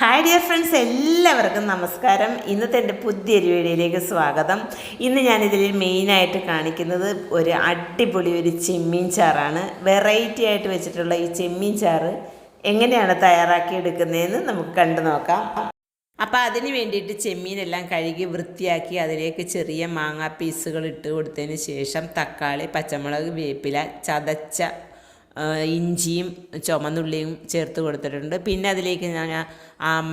Hi dear friends എല്ലാവർക്കും നമസ്കാരം. ഇന്നത്തെ എന്റെ പുതിയൊരു വീഡിയോയിലേക്ക് സ്വാഗതം. ഇന്ന് ഞാനിതിൽ മെയിനായിട്ട് കാണിക്കുന്നത് ഒരു അടിപൊളി ഒരു ചെമ്മീൻ ചാറാണ്. വെറൈറ്റി ആയിട്ട് വെച്ചിട്ടുള്ള ഈ ചെമ്മീൻ ചാറ് എങ്ങനെയാണ് തയ്യാറാക്കി എടുക്കുന്നതെന്ന് നമുക്ക് കണ്ടു നോക്കാം. അപ്പോൾ അതിന് വേണ്ടിയിട്ട് ചെമ്മീനെല്ലാം കഴുകി വൃത്തിയാക്കി അതിലേക്ക് ചെറിയ മാങ്ങാ പീസുകൾ ഇട്ട് കൊടുത്തതിന് ശേഷം തക്കാളി പച്ചമുളക് വേപ്പില ചതച്ച ഇഞ്ചിയും ചുമന്നുള്ളിയും ചേർത്ത് കൊടുത്തിട്ടുണ്ട്. പിന്നെ അതിലേക്ക് ഞാൻ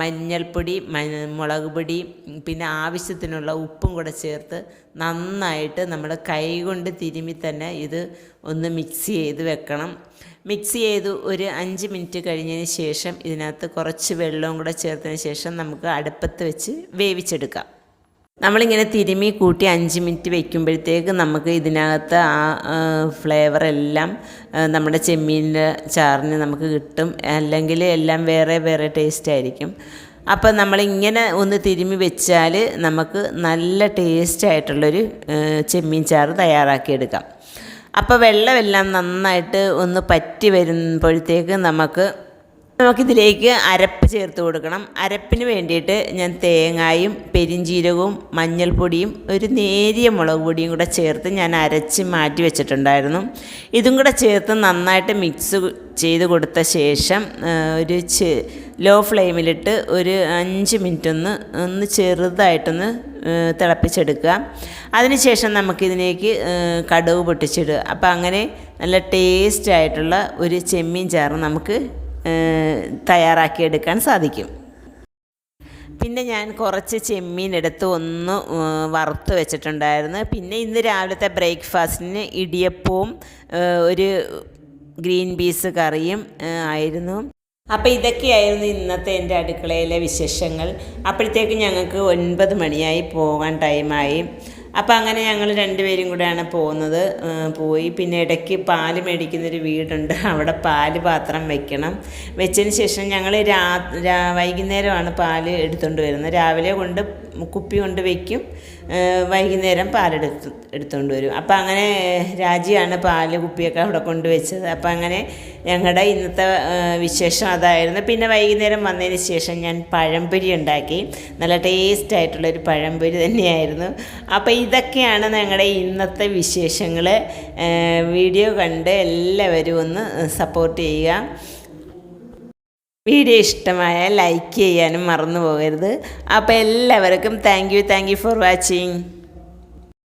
മഞ്ഞൾപ്പൊടി മുളക് പൊടി പിന്നെ ആവശ്യത്തിനുള്ള ഉപ്പും കൂടെ ചേർത്ത് നന്നായിട്ട് നമ്മൾ കൈകൊണ്ട് തിരുമ്മി തന്നെ ഇത് ഒന്ന് മിക്സ് ചെയ്ത് വെക്കണം. മിക്സ് ചെയ്ത് ഒരു അഞ്ച് മിനിറ്റ് കഴിഞ്ഞതിന് ശേഷം ഇതിനകത്ത് കുറച്ച് വെള്ളവും കൂടെ ചേർത്തതിന് ശേഷം നമുക്ക് അടുപ്പത്ത് വെച്ച് വേവിച്ചെടുക്കാം. നമ്മളിങ്ങനെ തിരുമി കൂട്ടി അഞ്ച് മിനിറ്റ് വെക്കുമ്പോഴത്തേക്ക് നമുക്ക് ഇതിനകത്ത് ആ ഫ്ലേവർ എല്ലാം നമ്മുടെ ചെമ്മീനിന്റെ ചാറിന് നമുക്ക് കിട്ടും. അല്ലെങ്കിൽ എല്ലാം വേറെ വേറെ ടേസ്റ്റ് ആയിരിക്കും. അപ്പം നമ്മളിങ്ങനെ ഒന്ന് തിരുമി വെച്ചാൽ നമുക്ക് നല്ല ടേസ്റ്റ് ആയിട്ടുള്ളൊരു ചെമ്മീൻ ചാറ് തയ്യാറാക്കിയെടുക്കാം. അപ്പോൾ വെള്ളമെല്ലാം നന്നായിട്ട് ഒന്ന് പറ്റി വരുമ്പോഴത്തേക്ക് നമുക്ക് നമുക്കിതിലേക്ക് അരപ്പ് ചേർത്ത് കൊടുക്കണം. അരപ്പിന് വേണ്ടിയിട്ട് ഞാൻ തേങ്ങായും പെരിഞ്ചീരകവും മഞ്ഞൾപ്പൊടിയും ഒരു നേരിയ മുളക് പൊടിയും കൂടെ ചേർത്ത് ഞാൻ അരച്ച് മാറ്റി വെച്ചിട്ടുണ്ടായിരുന്നു. ഇതും കൂടെ ചേർത്ത് നന്നായിട്ട് മിക്സ് ചെയ്ത് കൊടുത്ത ശേഷം ഒരു ലോ ഫ്ലെയിമിലിട്ട് ഒരു അഞ്ച് മിനിറ്റ് ഒന്ന് ഒന്ന് ചെറുതായിട്ടൊന്ന് തിളപ്പിച്ചെടുക്കുക. അതിനുശേഷം നമുക്കിതിലേക്ക് കടുവ് പൊട്ടിച്ചിടുക. അപ്പോൾ അങ്ങനെ നല്ല ടേസ്റ്റ് ആയിട്ടുള്ള ഒരു ചെമ്മീൻ ചാറ് നമുക്ക് തയ്യാറാക്കിയെടുക്കാൻ സാധിക്കും. പിന്നെ ഞാൻ കുറച്ച് ചെമ്മീൻ എടുത്ത് ഒന്ന് വറുത്ത് വെച്ചിട്ടുണ്ടായിരുന്നു. പിന്നെ ഇന്ന് രാവിലത്തെ ബ്രേക്ക്ഫാസ്റ്റിന് ഇടിയപ്പവും ഒരു ഗ്രീൻ പീസ് കറിയും ആയിരുന്നു. അപ്പോൾ ഇതൊക്കെയായിരുന്നു ഇന്നത്തെ എന്റെ അടുക്കളയിലെ വിശേഷങ്ങൾ. അപ്പോഴത്തേക്ക് ഞങ്ങൾക്ക് ഒൻപത് മണിയായി പോകാൻ ടൈമായി അപ്പോൾ അങ്ങനെ ഞങ്ങൾ രണ്ടുപേരും കൂടെയാണ് പോകുന്നത്. പോയി. പിന്നെ ഇടയ്ക്ക് പാൽ മേടിക്കുന്നൊരു വീടുണ്ട്. അവിടെ പാൽ പാത്രം വെക്കണം. വെച്ചതിന് ശേഷം ഞങ്ങൾ രാ വൈകുന്നേരമാണ് പാൽ എടുത്തുകൊണ്ട് വരുന്നത്. രാവിലെ കൊണ്ട് കുപ്പി കൊണ്ട് വയ്ക്കും വൈകുന്നേരം പാലെടുത്ത് എടുത്തുകൊണ്ട് വരും. അപ്പോൾ അങ്ങനെ രാജിയാണ് പാൽ കുപ്പിയൊക്കെ അവിടെ കൊണ്ടുവച്ചത് അപ്പോൾ അങ്ങനെ ഞങ്ങളുടെ ഇന്നത്തെ വിശേഷം അതായിരുന്നു. പിന്നെ വൈകുന്നേരം വന്നതിന് ശേഷം ഞാൻ പഴംപൊരി ഉണ്ടാക്കി. നല്ല ടേസ്റ്റ് ആയിട്ടുള്ളൊരു പഴംപൊരി തന്നെയായിരുന്നു. അപ്പോൾ ഇതൊക്കെയാണ് ഞങ്ങളുടെ ഇന്നത്തെ വിശേഷങ്ങൾ വീഡിയോ കണ്ട് എല്ലാവരും ഒന്ന് സപ്പോർട്ട് ചെയ്യുക. വീഡിയോ ഇഷ്ടമായ ലൈക്ക് ചെയ്യാനും മറന്നു പോകരുത്. അപ്പോൾ എല്ലാവർക്കും thank you thank you for watching